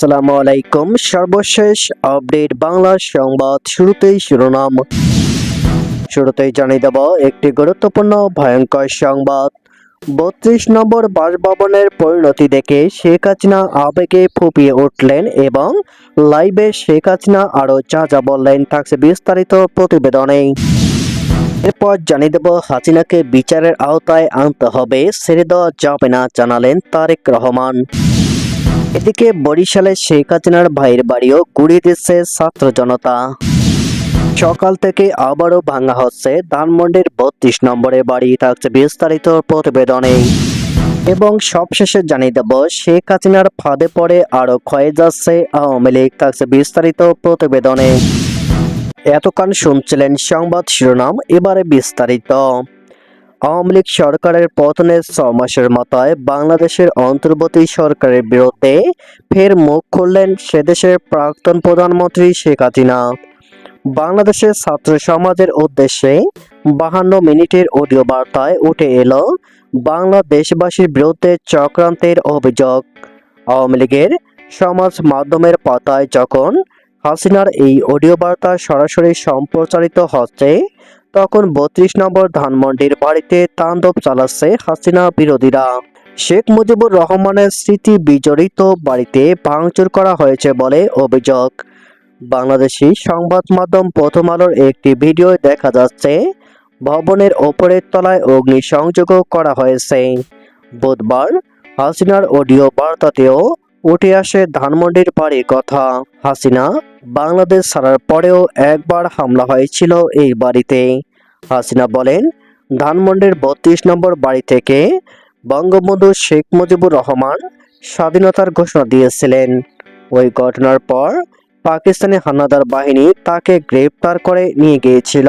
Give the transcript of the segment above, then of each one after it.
আসসালামু আলাইকুম। সর্বশেষ আপডেট বাংলা সংবাদ শুরুতেই শিরোনাম। শুরুতেই জানিয়ে দেব, একটি গুরুত্বপূর্ণ ভয়ঙ্কর সংবাদ। বত্রিশ নম্বর বাসভবনের পরিণতি দেখে শেখ হাসিনা আবেগে ফুপিয়ে উঠলেন এবং লাইভে শেখ হাসিনা আরও যা যা বললেন থাকছে বিস্তারিত প্রতিবেদনে। এরপর জানিয়ে দেব, হাসিনাকে বিচারের আওতায় আনতে হবে, ছেড়ে দেওয়া যাবে না, জানালেন তারেক রহমান। এদিকে বরিশালে শেখ হাসিনার ভাইয়ের বাড়িও গুড়িয়ে দিচ্ছে ছাত্র জনতা। সকাল থেকে আবারও ভাঙা হচ্ছে ধানমন্ডির বত্রিশ নম্বরের বাড়ি, থাকছে বিস্তারিত প্রতিবেদনে। এবং সবশেষে জানিয়ে দেব, শেখ হাসিনার ফাঁদে পড়ে আরও ক্ষয়ে যাচ্ছে আওয়ামী লীগ, থাকছে বিস্তারিত প্রতিবেদনে। এতক্ষণ শুনছিলেন সংবাদ শিরোনাম, এবারে বিস্তারিত। আওয়ামী লীগ সরকারের পতনের ছ মাসের মাথায় বাংলাদেশের অন্তর্বর্তী সরকারের বিরুদ্ধে ফের মুখ খুললেন সেদেশের প্রাক্তন প্রধানমন্ত্রী শেখ হাসিনা। বাংলাদেশের ছাত্র সমাজের উদ্দেশ্যে বাহান্ন মিনিটের অডিও বার্তায় উঠে এলো বাংলাদেশবাসীর বিরুদ্ধে চক্রান্তের অভিযোগ। আওয়ামী লীগের সমাজ মাধ্যমের পাতায় যখন হাসিনার এই অডিও বার্তা সরাসরি সম্প্রচারিত হচ্ছে তখন বত্রিশ নম্বর ধানমন্ডির বাড়িতে তাণ্ডব চালাচ্ছে হাসিনা বিরোধীরা। শেখ মুজিবুর রহমানের স্মৃতি বিজড়িত বাড়িতে ভাঙচুর করা হয়েছে বলে অভিযোগ। বাংলাদেশি সংবাদ মাধ্যম প্রথম আলোর একটি ভিডিও দেখা যাচ্ছে, ভবনের ওপরের তলায় অগ্নিসংযোগও করা হয়েছে। বুধবার হাসিনার অডিও বার্তাতেও উঠে আসে ধানমন্ডির বাড়ির কথা। হাসিনা বাংলাদেশ ছাড়ার পরেও একবার হামলা হয়েছিল এই বাড়িতে। হাসিনা বলেন, ধানমন্ডির বত্রিশ নম্বর বাড়ি থেকে বঙ্গবন্ধু শেখ মুজিবুর রহমান স্বাধীনতার ঘোষণা দিয়েছিলেন। ওই ঘটনার পর পাকিস্তানি হানাদার বাহিনী তাকে গ্রেপ্তার করে নিয়ে গিয়েছিল।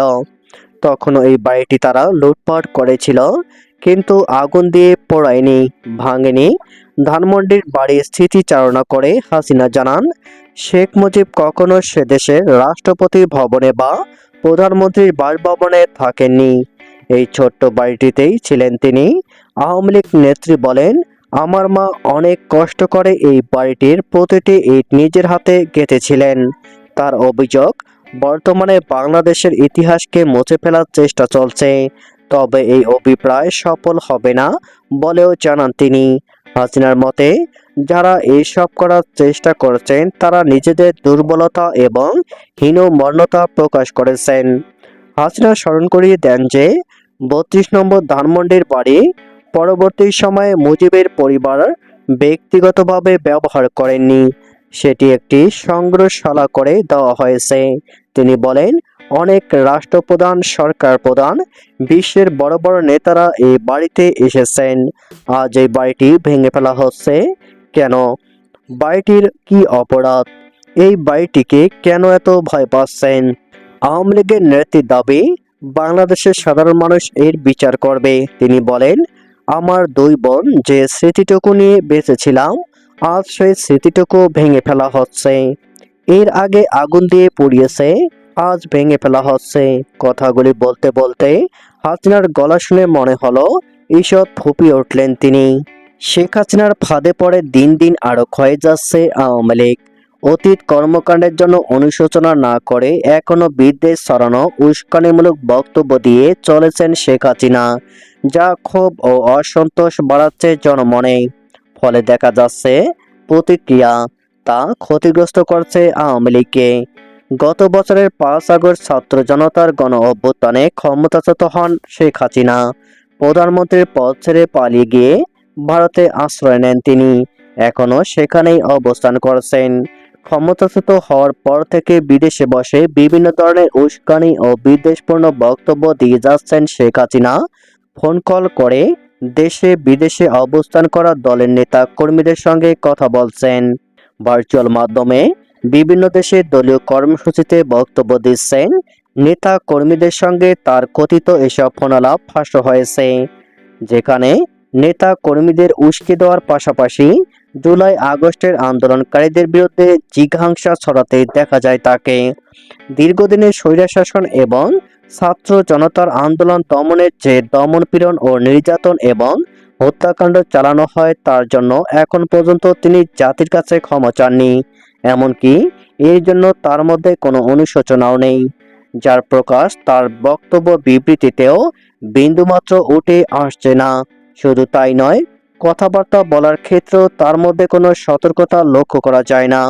তখন এই বাড়িটি তারা লুটপাট করেছিল, কিন্তু আগুন দিয়ে পোড়ায়নি, ভাঙেনি। ধানমন্ডির বাড়ির স্মৃতিচারণা করে হাসিনা জানান, শেখ মুজিব কখনো সে দেশের রাষ্ট্রপতি ভবনে বা প্রধানমন্ত্রীর বাসভবনে থাকেননি। এই ছোট্ট বাড়িটিতেই ছিলেন তিনি। আওয়ামী লীগ নেত্রী বলেন, আমার মা অনেক কষ্ট করে এই বাড়িটির প্রতিটি ইট নিজের হাতে গেঁথেছিলেন। তার অভিযোগ বর্তমানে বাংলাদেশের ইতিহাসকে মুছে ফেলার চেষ্টা চলছে, তবে এই অভিপ্রায় সফল হবে না বলেও জানান তিনি। হাসিনার মতে, যারা এইসব করার চেষ্টা করছেন, তারা নিজেদের দুর্বলতা এবং হীনমন্যতা প্রকাশ করেছেন। হাসিনা স্মরণ করিয়ে দেন যে, বত্রিশ নম্বর ধানমন্ডির বাড়ি পরবর্তী সময়ে মুজিবের পরিবার ব্যক্তিগতভাবে ব্যবহার করেননি। সেটি একটি সংগ্রহশালা করে দেওয়া হয়েছে। তিনি বলেন, অনেক রাষ্ট্রপ্রধান, সরকার প্রধান, বিশ্বের বড় বড় নেতারা এই বাড়িতে এসেছেন। আজ এই বাড়িটি ভেঙে ফেলা হচ্ছে। কেন? বাড়িটির কি অপরাধ? এই বাড়িটিকে কেন এত ভয় পাচ্ছেন? আওয়ামী লীগের নেত্রীর দাবি, বাংলাদেশের সাধারণ মানুষ এর বিচার করবে। তিনি বলেন, আমার দুই বোন যে স্মৃতিটুকু নিয়ে বেঁচেছিলাম আজ সেই স্মৃতিটুকু ভেঙে ফেলা হচ্ছে। এর আগে আগুন দিয়ে পুড়িয়েছে, আজ ভেঙে ফেলা হচ্ছে। কথাগুলি বলতে বলতে হাসিনার গলা শুনে মনে হলো ঈষৎ ফুপিয়ে উঠলেন তিনি। শেখ হাসিনার ফাঁদে পড়ে দিন দিন আরও ক্ষয়ে যাচ্ছে আওয়ামী লীগ। অতীত কর্মকাণ্ডের জন্য অনুশোচনা না করে এখনও বিদ্বেষ ছড়ানো উস্কানিমূলক বক্তব্য দিয়ে চলেছেন শেখ হাসিনা, যা ক্ষোভ ও অসন্তোষ বাড়াচ্ছে জনমনে। ফলে দেখা যাচ্ছে প্রতিক্রিয়া তা ক্ষতিগ্রস্ত করছে আওয়ামী লীগকে। গত বছরের পাঁচ আগস্ট ছাত্র জনতার গণ অভ্যুত্থানে ক্ষমতাচ্যুত হন শেখ হাসিনা। প্রধানমন্ত্রীর পদ ছেড়ে পালিয়ে গিয়ে ভারতে আশ্রয় নেন তিনি। এখনও সেখানেই অবস্থান করছেন। ক্ষমতাচ্যুত হওয়ার পর থেকে বিদেশে বসে বিভিন্ন ধরনের উস্কানি ও বিদ্বেষপূর্ণ বক্তব্য দিয়ে যাচ্ছেন শেখ হাসিনা। ফোন কল করে দেশে বিদেশে অবস্থান করা দলের নেতা কর্মীদের সঙ্গে কথা বলছেন। ভার্চুয়াল মাধ্যমে বিভিন্ন দেশে দলীয় কর্মসূচিতে বক্তব্য দিচ্ছেন। নেতা কর্মীদের সঙ্গে তার কথিত এসব ফোনালাপ ফাঁস হয়েছে। যেখানে নেতা কর্মীদের উস্কে দেওয়ার পাশাপাশি জুলাই আগস্টের আন্দোলনকারীদের বিরুদ্ধে জিঘাংসা ছড়াতে দেখা যায় তাকে। দীর্ঘদিনের স্বৈরশাসন এবং ছাত্র জনতার আন্দোলন দমনের যে দমনপীড়ন ও নির্যাতন এবং হত্যাকাণ্ড চালানো হয় তার জন্য এখন পর্যন্ত তিনি জাতির কাছে ক্ষমা চাননি। এমনকি এর জন্য তার মধ্যে কোনো অনুশোচনাও নেই। যার প্রকাশ তার বক্তব্য বিবৃতিতেও বিন্দুমাত্র উঠে আসছে না। শুধু তাই নয়, কথাবার্তা বলার ক্ষেত্রেও তার মধ্যে কোনো সতর্কতা লক্ষ্য করা যায় না।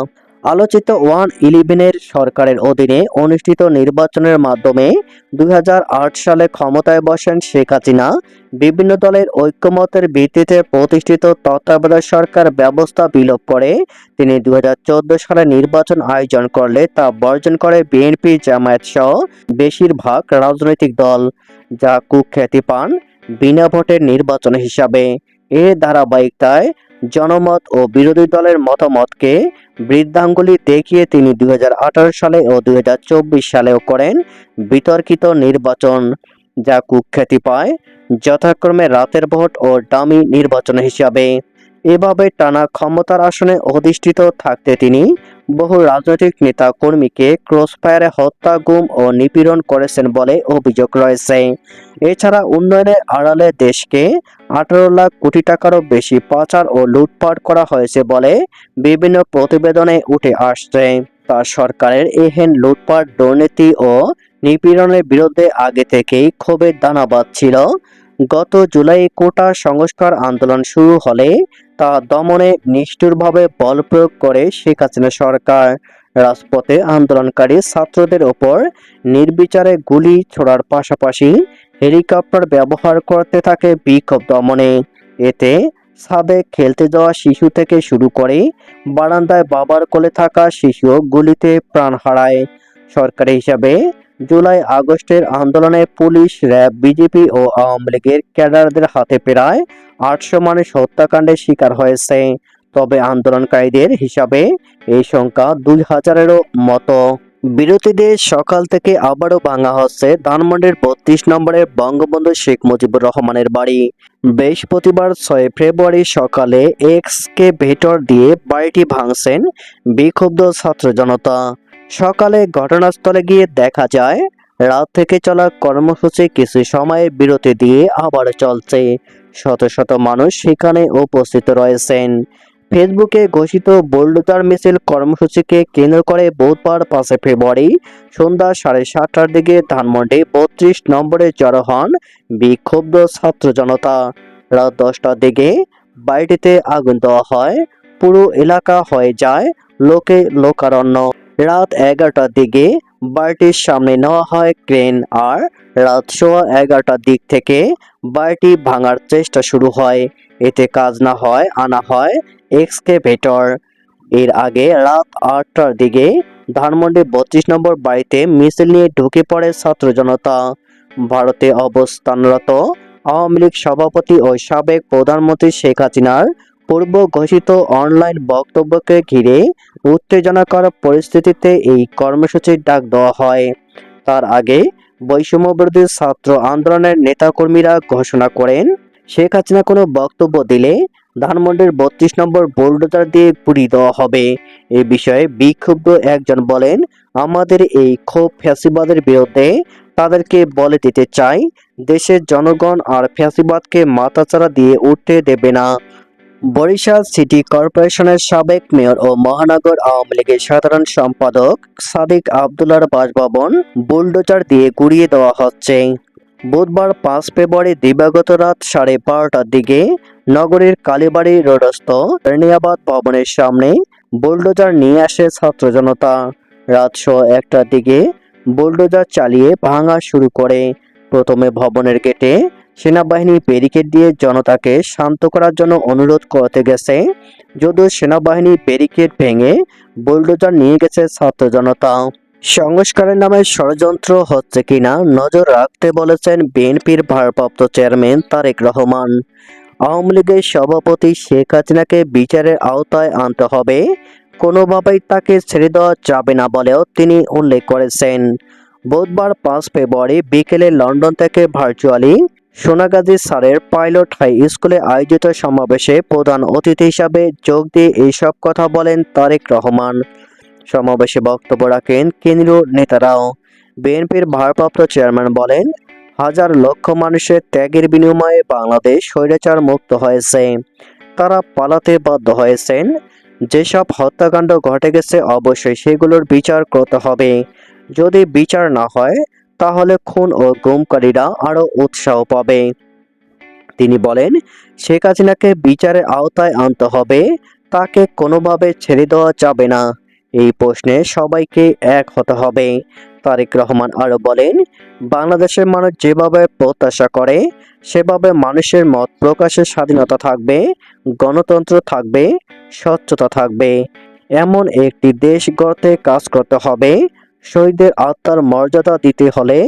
আলোচিত ওয়ান ইলেভেনের সরকারের অধীনে অনুষ্ঠিত নির্বাচনের মাধ্যমে দুই হাজার আট সালে ক্ষমতায় বসেন শেখ হাসিনা। বিভিন্ন দলের ঐক্যমতের ভিত্তিতে প্রতিষ্ঠিত তত্ত্বাবধায়ক সরকার ব্যবস্থা বিলোপ করে। তিনি দুই হাজার চোদ্দ সালে নির্বাচন আয়োজন করলে তা বর্জন করে বিএনপি জামায়াত সহ বেশিরভাগ রাজনৈতিক দল, যা কুখ্যাতি পান বিনা ভোটের নির্বাচন হিসাবে। এর ধারাবাহিকতায় জনমত ও বিরোধী দলের মতামতকে বৃদ্ধাঙ্গুলি দেখিয়ে তিনি দু হাজার আঠারো সালে ও দু হাজার চব্বিশ সালেও করেন বিতর্কিত নির্বাচন, যা কুখ্যাতি পায়, যথাক্রমে রাতের ভোট ও ডামি নির্বাচন হিসাবে। এভাবে টানা ক্ষমতার আসনে অধিষ্ঠিত থাকতে তিনি বহু রাজনৈতিক নেতা কর্মীকে ক্রসফায়ারে হত্যা, গুম ও নিপীড়ন করেছেন বলে অভিযোগ রয়েছে। এছাড়া উন্নয়নের আড়ালে দেশকে আঠারো লাখ কোটি টাকারও বেশি পাচার ও লুটপাট করা হয়েছে বলে বিভিন্ন প্রতিবেদনে উঠে আসছে। তার সরকারের এহেন লুটপাট, দুর্নীতি ও নিপীড়নের বিরুদ্ধে আগে থেকেই ক্ষোভের দানাবাদ ছিল। গত জুলাই কোটা সংস্কার আন্দোলন শুরু হলে তা দমনে নিষ্ঠুরভাবে বল প্রয়োগ করে শেখ হাসিনা সরকার রাজপথে আন্দোলনকারী ছাত্রদের ওপর নির্বিচারে গুলি ছোড়ার পাশাপাশি হেলিকপ্টার ব্যবহার করতে থাকে বিক্ষোভ দমনে। এতে ছাদে খেলতে যাওয়া শিশু থেকে শুরু করে বারান্দায় বাবার কোলে থাকা শিশুও গুলিতে প্রাণ হারায়। সরকারি হিসাবে জুলাই আগস্টের আন্দোলনে পুলিশ, র্যাব, বিজেপি ও আওয়ামী লীগের ক্যাডারদের হাতে প্রায় আটশো মানুষ হত্যাকাণ্ডের শিকার হয়েছে। তবে আন্দোলনকারীদের হিসাবে এই সংখ্যা দুই হাজারেরও মতো। বিরতিদের সকাল থেকে আবারও ভাঙা হচ্ছে ধানমন্ডির বত্রিশ নম্বরের বঙ্গবন্ধু শেখ মুজিবুর রহমানের বাড়ি। বৃহস্পতিবার ছয় ফেব্রুয়ারি সকালে এক্স কে ভেটর দিয়ে বাড়িটি ভাঙছেন বিক্ষুব্ধ ছাত্র জনতা। সকালে ঘটনাস্থলে গিয়ে দেখা যায়, রাত থেকে চলা কর্মসূচি কিছু সময়ের বিরতি দিয়ে আবার চলছে। শত শত মানুষ সেখানে উপস্থিত রয়েছেন। ফেসবুকে ঘোষিত বোল্ডোজার মিছিল কর্মসূচিকে কেন্দ্র করে বুধবার পাঁচে ফেব্রুয়ারি সন্ধ্যা সাড়ে সাতটার দিকে ধানমন্ডি বত্রিশ নম্বরে জড়ো হন বিক্ষুব্ধ ছাত্র জনতা। রাত দশটার দিকে বাড়িটিতে আগুন দেওয়া হয়, পুরো এলাকা হয়ে যায়, লোকে লোকারণ্য। রাত এগারোটার দিকে বাড়িটির সামনে নেওয়া হয় ক্রেন আর রাত সোয়া এগারোটার দিক থেকে বাড়িটি ভাঙার চেষ্টা শুরু হয়। এতে কাজ না হয়, আনা হয় এক্সকেভেটর। এর আগে রাত আটটার দিকে ধানমন্ডি বত্রিশ নম্বর বাড়িতে মিছিল নিয়ে ঢুকে পড়ে ছাত্র জনতা। ভারতে অবস্থানরত আওয়ামী লীগ সভাপতি ও সাবেক প্রধানমন্ত্রী শেখ হাসিনার পূর্ব ঘোষিত অনলাইন বক্তব্যকে ঘিরে উত্তেজনাকর পরিস্থিতিতে এই কর্মসূচির ডাক দেওয়া হয়। তার আগে বৈষম্যবিরোধী ছাত্র আন্দোলনের নেতাকর্মীরা ঘোষণা করেন, শেখ হাসিনা কোনো বক্তব্য দিলে ধানমন্ডির বত্রিশ নম্বর বোল্ডোজার দিয়ে পুড়িয়ে দেওয়া হবে। এ বিষয়ে বিক্ষুব্ধ একজন বলেন, আমাদের এই ক্ষোভ ফ্যাসিবাদের বিরুদ্ধে তাদেরকে বলে দিতে চাই, দেশের জনগণ আর ফ্যাসিবাদকে মাথাচাড়া দিয়ে উঠতে দেবে না। বরিশাল সিটি কর্পোরেশনের সাবেক মেয়র ও মহানগর আওয়ামী লীগের সাধারণ সম্পাদক সাদিক আবদুল্লার বাসভবন বুলডোজার দিয়ে গুড়িয়ে দেওয়া হচ্ছে। বুধবার পাঁচ ফেব্রুয়ারি দিবাগত রাত সাড়ে বারোটার দিকে নগরীর কালীবাড়ি রোডস্থ রেনিয়াবাদ ভবনের সামনে বুলডোজার নিয়ে আসে ছাত্র জনতা। রাত শো একটার দিকে বুলডোজার চালিয়ে ভাঙা শুরু করে। প্রথমে ভবনের গেটে সেনাবাহিনী ব্যারিকেড দিয়ে জনতাকে শান্ত করার জন্য অনুরোধ করতে গেছে। যদিও সেনাবাহিনী ব্যারিকেড ভেঙে বুলডোজার নিয়ে গেছে ছাত্র জনতা। সংস্কারের নামে ষড়যন্ত্র হচ্ছে কিনা নজর রাখতে বলেছেন বিএনপির ভারপ্রাপ্ত চেয়ারম্যান তারেক রহমান। আওয়ামী লীগের সভাপতি শেখ হাসিনাকে বিচারের আওতায় আনতে হবে। কোনোভাবেই তাকে ছেড়ে দেওয়া যাবে না বলেও তিনি উল্লেখ করেছেন। বুধবার পাঁচ ফেব্রুয়ারি বিকেলে লন্ডন থেকে ভার্চুয়ালি সোনাগাজী স্যারের পাইলট হাই স্কুলে আয়োজিত সমাবেশে প্রধান অতিথি হিসাবে যোগ দিয়ে এইসব কথা বলেন তারেক রহমান। সমাবেশে বক্তব্য রাখেন কেন্দ্রীয় নেতারাও। বিএনপির ভারপ্রাপ্ত চেয়ারম্যান বলেন, হাজার লক্ষ মানুষের ত্যাগের বিনিময়ে বাংলাদেশ স্বৈরাচার মুক্ত হয়েছে। তারা পালাতে বাধ্য হয়েছেন। যেসব হত্যাকাণ্ড ঘটে গেছে, অবশ্যই সেগুলোর বিচার করতে হবে। যদি বিচার না হয় তাহলে খুন ও গুমকারীরা আরও উৎসাহ পাবে। তিনি বলেন, শেখ হাসিনাকে বিচারের আওতায় আনতে হবে, তাকে কোনোভাবে ছেড়ে দেওয়া যাবে না। এই প্রশ্নে সবাইকে এক হতে হবে। তারেক রহমান আরও বলেন, বাংলাদেশের মানুষ যেভাবে প্রত্যাশা করে, সেভাবে মানুষের মত প্রকাশের স্বাধীনতা থাকবে, গণতন্ত্র থাকবে, স্বচ্ছতা থাকবে। এমন একটি দেশ গড়তে কাজ করতে হবে শহীদদের আত্মার মর্যাদা দিতে হলে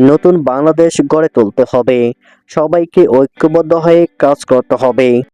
নতুন বাংলাদেশ গড়ে তুলতে হবে। সবাইকে ঐক্যবদ্ধ হয়ে কাজ করতে হবে।